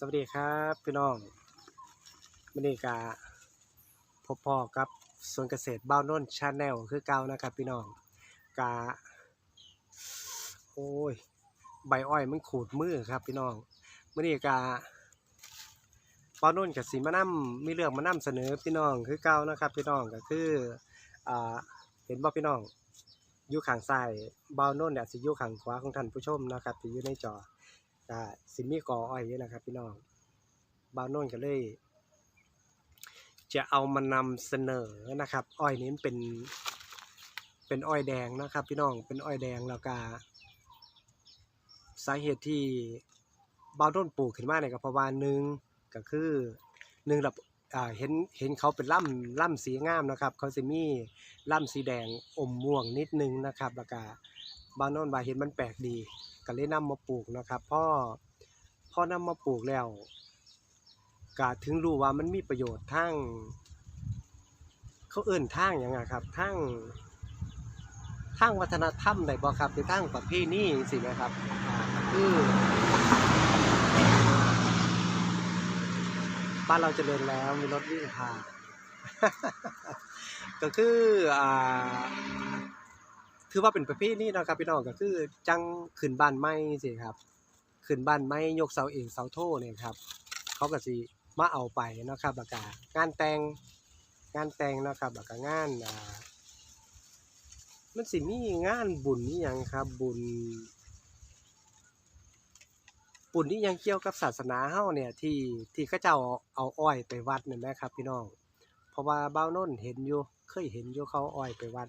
สวัสดีครับพี่น้องวันนี้กาพบพ่อกับสวนเกษตรบ้าวนนชาแนลคือเก่านะครับพี่น้องกาโอ้ยใบอ้อยมันขูดมือครับพี่น้องวันนี้กาบ้าวนนกับสีมะน้ำมีเรื่องมานํเสนอพี่น้องคือเก่านะครับพี่น้องก็คืออ่าเห็นบ่พี่น้องอยู่ข้างซ้ายบ้าวนนเนี่ยสิอยู่ข้างขวาของท่านผู้ชมนะครับที่อยู่ในจอ ก็สิมีกออ้อยอยู่นะครับ พี่น้องบาวโน่นก็เลย จะเอามานำเสนอนะครับ อ้อยนี้นเป็นเป็นอ้อยแดงนะครับ พี่น้องเป็นอ้อยแดงแล้วก็สาเหตุที่บาวโน่นปลูกขึ้นมาเนี่ยก็เพราะว่าหนึ่งก็คือหนึ่งแบบเห็นเห็นเขาเป็นล่ำล่ำสีงามนะครับ เขาจะมีล่ำสีแดงอมม่วงนิดนึงนะครับแล้วก็ บาวโน่นว่าเห็นมันแปลกดีก็เลยนำมาปลูกนะครับพ่อพ่อนำมาปลูกแล้วก็ถึงรู้ว่ามันมีประโยชน์ทั้งเขาเอื่นทางอย่างไงครับทั้งทางวัฒนธรรมได้บ่ครับหรือทางประเพณีสินะครับก็คือบ้านเราเจริญแล้วมีรถวิ่งผ่านก็คืออ่า ถือว่าเป็นประเภทนี้นะครับพี่น้องก็คือจังขึ้นบ้านไม้สิครับขึ้นบ้านไม้ยกเสาเองเสาโทเนี่ยครับเขาก็สิมาเอาไปนะครับแล้วก็งานแต่งงานแต่งนะครับแล้วก็งานอ่ามันสิมีงานบุญนี่ยังครับ บุญบุญนี่ยังเกี่ยวกับศาสนาเฮาเนี่ยที่ที่เขาเจ้าเอาอ้อยไปวัดนั่นนะครับ พี่น้อง เพราะว่าบ้าวนนเห็นอยู่เคยเห็นอยู่เขาอาอ้อยไปวัด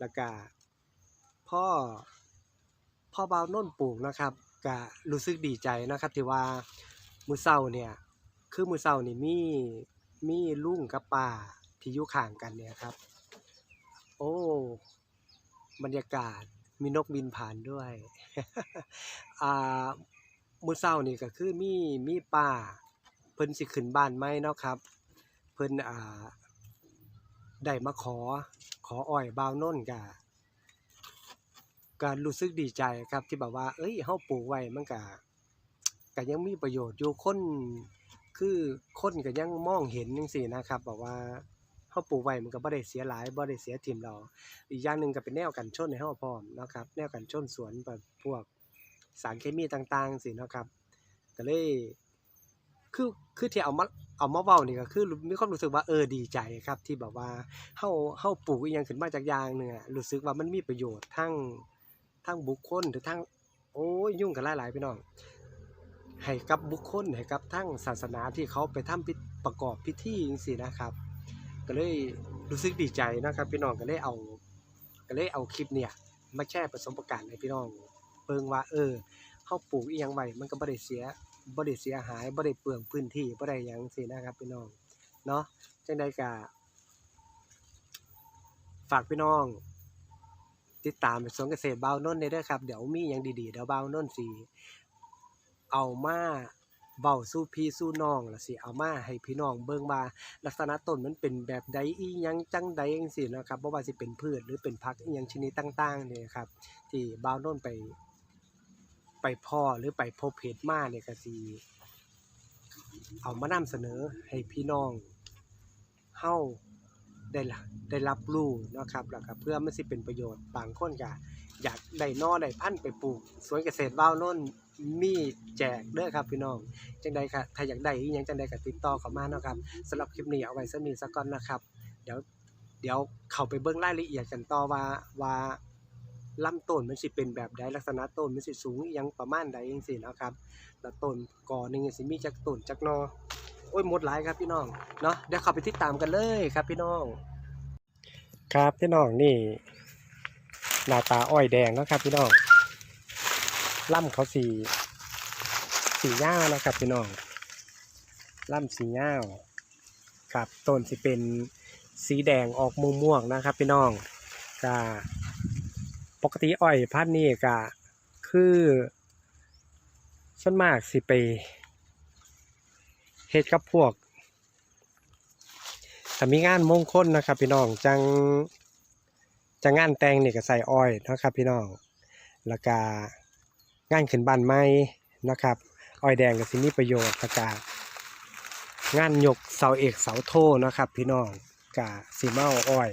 แล้วก็ พ่อพ่อบาวน่นปลูกนะครับก็รู้สึกดีใจนะครับที่ว่ามือเช้าเนี่ยคือมือเช้านี่มีมีลุงกับป้าที่อยู่ข้างกันเนี่ยครับ โอ้ บรรยากาศมีนกบินผ่านด้วย อ่ามือเช้านี่ก็คือมีมีป้าเพิ่นสิขึ้นบ้านใหมเนาะครับ เพิ่นอ่าได้มาขอขออ้อยบ่าวน่นกะ ก็รู้สึกดีใจครับที่แบบว่า เอ้ยเฮาปลูกไว้มันก็ก็ยังมีประโยชน์อยู่คนคือคนก็ยังมองเห็นจังซี่นะครับแบบว่าเฮาปลูกไว้มันก็บ่ได้เสียหลายบ่ได้เสียทิ่มเราอีกอย่างหนึ่งก็เป็นแนวกันชนให้เฮาพร้อมนะครับ แนวกันชนสวนแบบพวกสารเคมีต่างๆสินะครับก็เลยคือคือที่เอามาเอามาเว้านี่ก็คือมีความรู้สึกว่าเออดีใจครับ ที่แบบว่าเฮาเฮาปลูกอีหยังขึ้นมาจากอย่างหนึงอะรู้สึกว่ามันมีประโยชน์ทั้ง ทั้งบุคคลหรือทั้งโอ้ยยุ่งกันหลายๆพี่น้องให้กับบุคคลให้กับทั้งศาสนาที่เขาไปทำพิประกอบพิธีจังซี่นะครับ ก็เลยรู้สึกดีใจนะครับ พี่น้องก็เลยเอาก็เลยเอาคลิปเนี่ยมาแชร์ประสบการณ์ให้พี่น้องเบิ่งว่าเออเฮาปลูกอีหยังไว้มันก็บ่ได้เสียบ่ได้เสียหายบ่ได้เปลืองพื้นที่บ่ได้หยังซี่นะครับพี่น้องเนาะจังใดก็ฝากพี่น้อง ติดตามสวนเกษตรบาวนนท์ได้เด้อครับ เดี๋ยวมีหยังดีๆเดี๋ยวบาวนนท์สิเอามาเว้าสู่พี่สู่น้องล้วสิเอามาให้พี่น้องเบิ่งว่าลักษณะต้นมันเป็นแบบใดอีหยังจังใดจังซี่นะครับบ่ว่าสิเป็นพืชหรือเป็นผักอีหยังชนิดต่างๆนี่ครับ ที่บาวนนท์ไป ไปพ่อหรือไปพบเห็นมาเนี่ยก็สิเอามานำเสนอให้พี่น้องเฮา ได้ได้รับรู้นะครับแล้วก็เพื่อมันสิเป็นประโยชน์บางคนก็อยากได้นอได้พันธุ์ไปปลูกสวนเกษตรบ้าวโน่นมีแจกเด้อครับพี่น้องจังใดค่ะถ้าอยากได้อีหยังจังใดก็ติดต่อเข้ามาเนาะครับสำหรับคลิปนี้เอาไว้ซะนี้ซะก่อนนะครับ เดี๋ยวเดี๋ยวเข้าไปเบิ่งรายละเอียดกันต่อว่าว่าลำต้นมันสิเป็นแบบใดลักษณะต้นมันสิสูงอิหยังประมาณใดจังซี่เนะครับแล้วต้นก่อหนึ่งสิมีจักต้นจักนอ โอ้ยหมดหลายครับพี่น้องเนาะเดี๋ยวเข้าไปติดตามกันเลยครับพี่น้อง ครับพี่น้องนี่ หน้าตาอ้อยแดงนะครับพี่น้องล่ำเขาสีสีย่าวนะครับพี่น้องล่ำสีย่าวครับต้นสิเป็นสีแดงออกม่วงๆนะครับ พี่น้องก็ปกติอ้อยพันธุ์นี้ก็คือส่วนมากสิไป เฮ็ดกับพวกถ้ามีงานมงคลนะครับ พี่น้องจังจังงานแต่งนี่ก็ใส่อ้อยนะครับพี่น้องแล้วก็งานขึ้นบ้านใหม่นะครับอ้อยแดงก็สิมีประโยชน์แล้วก็งานยกเสาเอกเสาโทนะครับ พี่น้องกะสิมาเอาอ้อย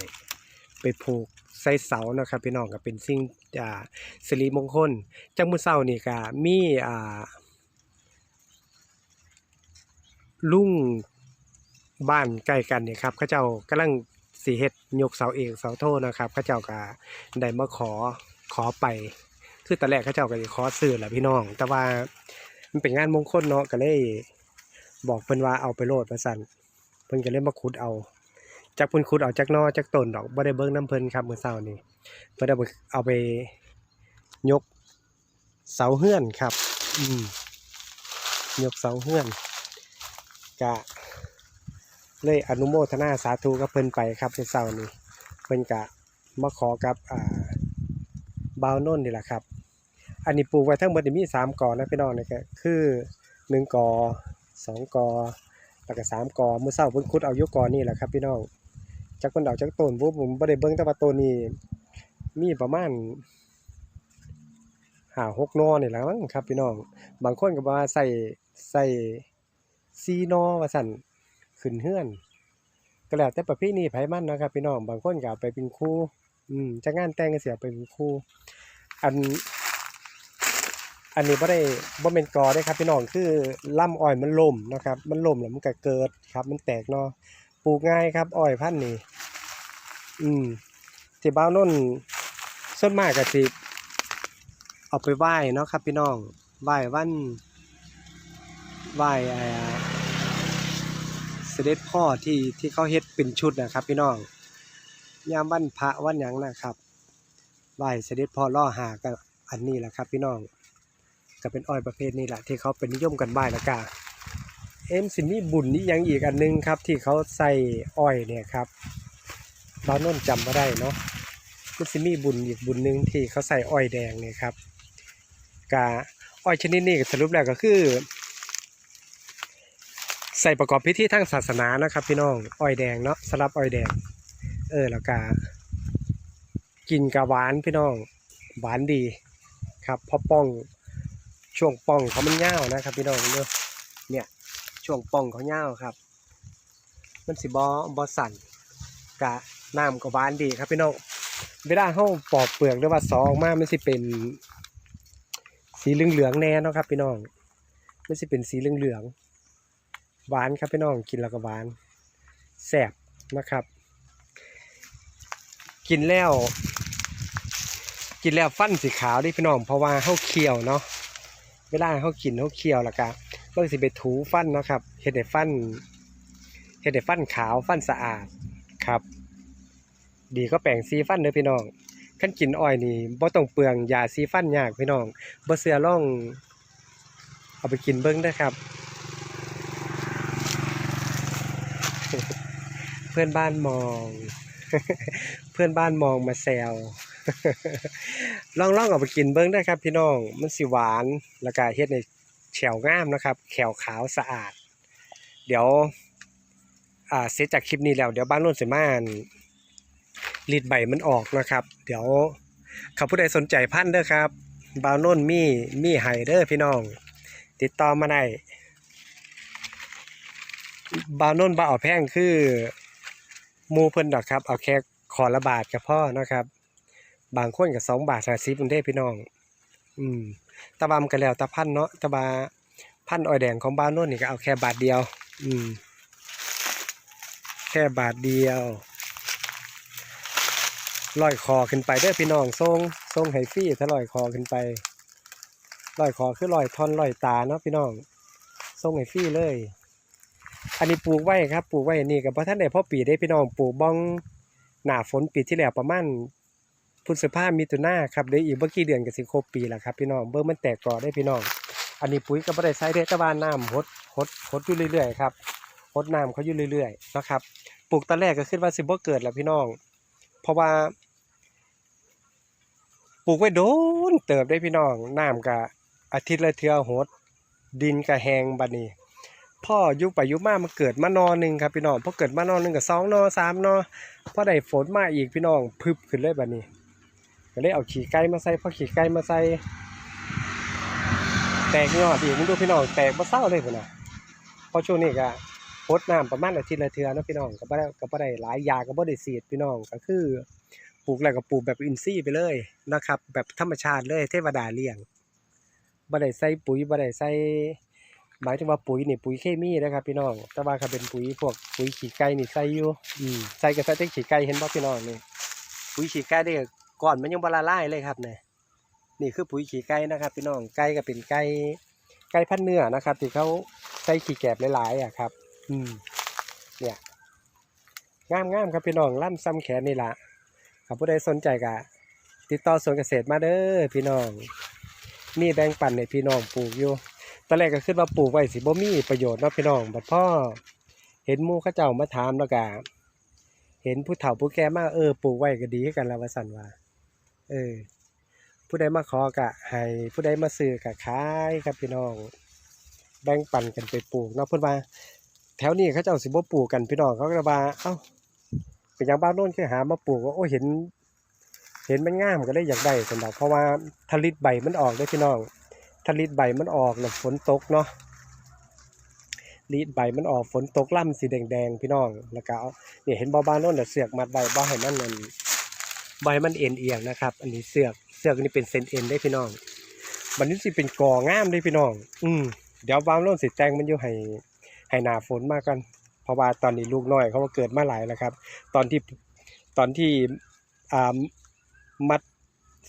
ไปผูกใส่เสานะครับ พี่น้องก็เป็นสิ่งอ่าสิริมงคลจังมือเช้านี่ก็มีอ่า ลุงบ้านใกล้กันเนี่ยครับเขาเจ้ากำลังสีเฮ็ดยกเสาเอกเสาโทนะครับเขาเจ้าก็ได้มาขอขอไป คือตอนแรกเขาเจ้าก็สิขอซื้อแหละพี่น้อง แต่ว่ามันเป็นงานมงคลเนาะก็เลยบอกเพิ่นว่าเอาไปโลดมาสั่นเพิ่นก็เลยมาขุดเอาจากเพิ่นขุดเอาจากนอจากต้นดอกบ่ได้เบิ่งน้ำเพิ่นครับมื้อเช้านี้เพิ่นเอาไปเอาไปยกเสาเฮือนครับ อืมยกเสาเฮือน กะเลยอนุโมทนาสาธุกับเพิ่นไปครับในเสาร์นี้เพิ่นกะมาขอกับอ่าบาวน่นนี่แหละครับ อันนี้ปลูกไว้ทั้งหมดมีสามกอนะพี่น้องนี่ก็คือหนึ่งกอสองกอแล้วก็สามกอเมื่อเช้าเพิ่นขุดเอายกกอนี่แหละครับ พี่น้องจักเพิ่นเอาจักต้นปุ๊บผมบ่ได้เบิ่งแต่ว่าต้นนี้มีประมาณห้าหกนอนี่แหละมั้งครับพี่น้อง บางคนก็บอกว่าใส่ใส่ ซีนอว่าสั่นขึ้นเฮือนก็แล้วแต่ประเภทนี้ไผมันนะครับพี่น้องบางคนก็เอาไปเป็นครูอืมจะงานแต่งก็เสียไปเป็นครูอัน อันนี้บ่ได้บ่แม่นกอได้ครับพี่น้องคือลำอ้อยมันล่มนะครับ มันล่มแล้วมันก็เกิดครับ มันแตกเนาะปลูกง่ายครับอ้อยพันธุ์นี่อืมที่บ้าวนนส่วนมากก็สิเอาไปไหว้เนาะครับพี่น้องไหว้วัน ไหว้เสด็จพ่อที่ที่เขาเฮ็ดเป็นชุดนะครับ พี่น้องยามวันพระวันหยังนะครับไหว้เสด็จพ่อล่อหาก็อันนี้แหละครับ พี่น้องก็เป็นอ้อยประเภทนี้แหละที่เขาเป็นนิยมกันบ่ายแล้วกาเอ็มสิมีบุญนี่ยังอีกอันหนึงครับ ที่เขาใส่อ้อยเนี่ยครับบ้านโน้นจำมาได้เนาะมันสิมีบุญอีกบุญหนึ่งที่เขาใส่อ้อยแดงเนี่ยครับกาอ้อยชนิดนี้สรุปแล้วก็คือ ใส่ประกอบพิธีทางศาสนานะครับ พี่น้องอ้อยแดงเนาะสลับอ้อยแดง เออแล้วก็กินกะหวานพี่น้องหวานดีครับพอป้องช่วงป่องเขามันยาวนะครับ พี่น้องเด้อเนี่ยช่วงป่องเขายาวครับ มันสิบอบอสั่นกะน้ำก็หวานดีครับพี่น้องเวลาเขาปอกเปลือกหรือว่าสอออกมามันสิเป็นสีเหลืองๆแน่นะครับ พี่น้องมันสิเป็นสีเหลืองๆ หวานครับพี่น้องกินแล้วก็หวานแซ่บนะครับ กินแล้ว กินแล้วฟันสีขาวดิพี่น้องเพราะว่าเขาเคี่ยวเนาะเวลาเขากินเขาเคี่ยวแล้วก็เพิ่งสิไปถูฟันเนาะครับเฮ็ดให้ฟันเฮ็ดให้ฟันขาวฟันสะอาดครับ ดีก็แปรงสีฟันเด้อพี่น้องขั้นกินอ้อยนี่บ่ต้องเปลืองยาสีฟันยากพี่น้องบ่เสือล่องเอาไปกินเบิ่งเด้อครับ เพื่อนบ้านมอง เพื่อนบ้านมองมาแซวลองลองเอาไปกินเบิ้งได้ครับ พี่น้องมันสิหวานแล้วก็เฮ็ดในแฉวงามนะครับ แขวขาวสะอาด เดี๋ยวอ่าเสร็จจากคลิปนี้แล้ว เดี๋ยวบ้านโน่นสิมานรีดใบมันออกนะครับ เดี๋ยวเขาผู้ใดสนใจพันเด้อครับบ้านโน่นมีมีไฮเด้อพี่น้อง ติดต่อมาได้ บานโนุ่นบ่เอาแพงคือมูเพิ่นดอกครับ เอาแค่ขอละบาทกับพ่อนะครับ บางคนกับสองบาทสาสิบกรุงเทพพี่น้อง อืมตะบามกันแล้วตะพันเนาะตะบาพันอ้อยแดงของบ้านโนนนี่ก็เอาแค่บาทเดียว อืม แค่บาทเดียวลอยคอขึ้นไปเด้อพี่น้องทรงทรงไฮฟี่ถ้าลอยคอขึ้นไปลอยคอคือลอยทอนลอยตาเนาะพี่น้องทรงไฮฟี่เลย อันนี้ปลูกไว้ครับปลูกไว้นี่กับพระท่านได้พ่อปีได้พี่น้องปลูกบ้องหนาฝนปีที่แล้วประมาณพฤษภามิถุนาครับเดี๋ยวอีกเมื่อกี่เดือนก็สิครบปีแล้วครับพี่น้องเบิ่งมันแตกก่อได้พี่น้อง อันนี้ปุ๋ยก็บ่ได้ใช้เด้ต่ว่าน้ำหดหดหดอยู่เรื่อยๆครับหดน้ำเขาอยู่เรื่อยๆนะครับปลูกตอนแรกก็คิดว่าสิบ่เกิดแล้วพี่น้อง เพราะว่าปลูกไว้โดนเติบได้พี่น้องน้ำก็อาทิตย์ละเทือหด ดินก็แหงบัดนี้ พ่อยุคไปยุคมามันเกิดมานอหนึ่งครับพี่น้องพอเกิดมานอหนึ่งกับสองนอสามนอพอได้ฝนมาอีกพี่น้องพึบขึ้นเลยแบัดนี้ก็เลยเอาขี่ไก่มาใส่พอขี่ไก่มาใส่แตกยอดอีกมึงดูพี่น้องแตกบ่เศร้าเลยพุ่นน่ะพราะช่วงนี้ก็พดน้ำประมาณอาทิตย์ละเทือนะพี่น้องก็บ่ได้ก็บ่ได้หลายยาก็บ่ได้ฉีดพี่น้องก็คือปลูกแล้วก็ปลูกแบบอินทรีย์ไปเลยนะครับ แบบธรรมชาติเลยเทวดาเลี้ยงบ่ได้ใส่ปุ๋ยบ่ได้ใส่ หมายถึงว่าปุ๋ยนี่ปุ๋ยเคมีนะครับพี่น้องแต่ว่าถ้าเป็นปุ๋ยพวกปุ๋ยขี้ไก่นี่ใส่อยู่อืมใส่ก็ใส่แต่ขี้ไก่เห็นบ่พี่น้องนี่ปุ๋ยขี้ไก่นี่ก่อนมันยังบ่ละลายเลยครับเนี่ยนี่คือปุ๋ยขี้ไก่นะครับพี่น้องไก่ก็เป็นไก่ไก่พันธุ์เนื้อนะครับ ที่เขาใส่ขี้แกบหลายๆอะครับ อืมเนี่ยงามงามๆครับพี่น้องล่ำซ้ำแขนนี่ละครับผู้ใดสนใจก็ติดต่อสวนเกษตรมาเด้อพี่น้องมีแบ่งปันในพี่น้องปลูกอยู่ ตอนแรกก็คิดว่าปลูกไว้สิบ่มีประโยชน์เนาะพี่น้องบัดพ่อเห็นมู่เขาเจ้ามาถามแล้วก็เห็นผู้เฒ่าผู้แก่มาเออปลูกไว้ก็ดีกันแล้วว่าสันว่า เออ ผู้ใดมาขอกะให้ผู้ใดมาซื้อกะขายครับพี่น้อง แบ่งปันกันไปปลูกเนาะเพิ่นว่า แถวนี้เขาเจ้าสิบ่ปลูกกันพี่น้องเขาก็เลยว่าเอ้าเป็นหยังบ้านโน้นคือหามาปลูกว่าโอ้เห็น เห็นมันง่ามก็เลยอยากได้สำหรับเพราะว่าทลิดใบมันออกได้พี่น้อง ทลิดใบมันออกแล้วฝนตกเนาะลีดใบมันออกฝนตกล่ำสีแดงๆพี่น้องแล้วก็เนี่ยเห็นบ่บานโน้นเสือกมัดใบบ่ให้มันนั่นใบมันเอ็นเอียงนะครับ อันนี้เสือกเสือกอันนี้เป็นเซนเอ็นได้พี่น้องบันนี้สิเป็นกองามได้พี่น้อง อืมเดี๋ยววางร่นสิแตงมันอยู่ให้ให้หนาฝนมากกันเพราะว่าตอนนี้ลูกน้อยเขาก็เกิดมาหลายแล้วครับ ตอนที่ตอนที่อ่ามัด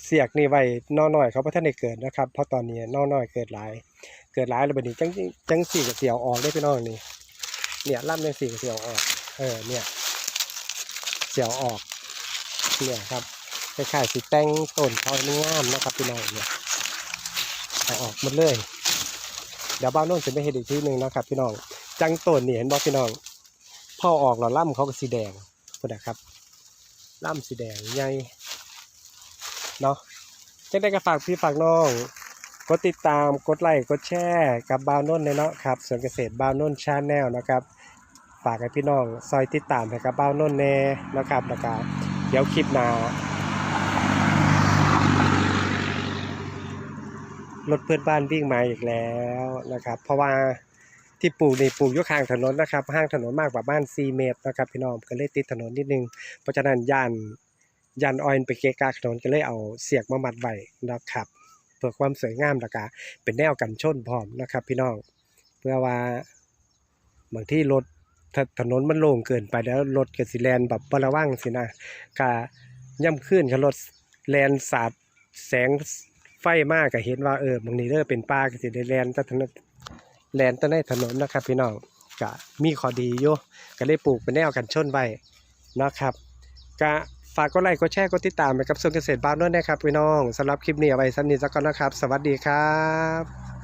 เสียกนี่ไว้น้อน้อยเขาเพราะท่านได้เกิดนะครับ เพราะตอนนี้น้อน้อยเกิดหลาย เกิดหลายแล้วบัดนี้จังจังสี่กับเสียวออกได้พี่น้องนี่เนี่ยล่ำจังสี่กับเสียวออก เออเนี่ย เสียวออกเนี่ยครับคล้ายๆสีแต้งต้นเขาไม่งามนะครับพี่น้องเนี่ยเอาออกหมดเลย เดี๋ยวบ้านโน้นจะไม่เห็นอีกทีหนึ่งนะครับ พี่น้องจังต้นนี่เห็นบ่พี่น้องพ่อออกแล้วล่ำเขาก็สีแดงนะครับล่ำสีแดงใหญ่ เนาะจังได้ก็ฝากพี่ฝากน้อง กดติดตามกดไลค์กดแชร์กับบ้านน้นในเนาะครับสวนเกษตรบ้านโน้นชาแนลนะครับฝากให้พี่น้องซอยติดตามให้กับบ้านโน้นแน่นะครับแล้วก็เดี๋ยวคลิปหน้ารถเพื่อนบ้านวิ่งมาอีกแล้วนะครับ เพราะว่าที่ปลูกนี่ปลูกอยู่ข้างถนนนะครับ ห้างถนนมากกว่าบ้าน4เมตรนะครับ พี่น้องก็เลยติดถนนนิดนึงเพราะฉะนั้นย่าน ย่านออยไปเกะกะถนนก็เลยเอาเสียกมามัดไว้นะครับเพื่อความสวยงามแล้วก็เป็นแนวกันชนพร้อมนะครับ พี่น้องเพื่อว่าบางที่รถถถนนมันโล่งเกินไปแล้วรถก็สิแลนแบบบ่ระวังสินะก็ย่ำขึ้นคันรถแลนสาดแสงไฟมากก็เห็นว่าเออบางนี้เด้อเป็นป่าก็สิได้แลนแต่ถนนแลนแต่ในถนนนะครับพี่น้องก็มีข้อดีอยู่ก็เลยปลูกเป็นแนวกันชนไว้นะครับก็ ฝากกดไลค์กดแชร์กดติดตามไปกับส่วนเกษตรบ้านด้วยนะครับพี่น้องสำหรับคลิปนี้เอาไว้สำนี้สักก่อนนะครับ สวัสดีครับ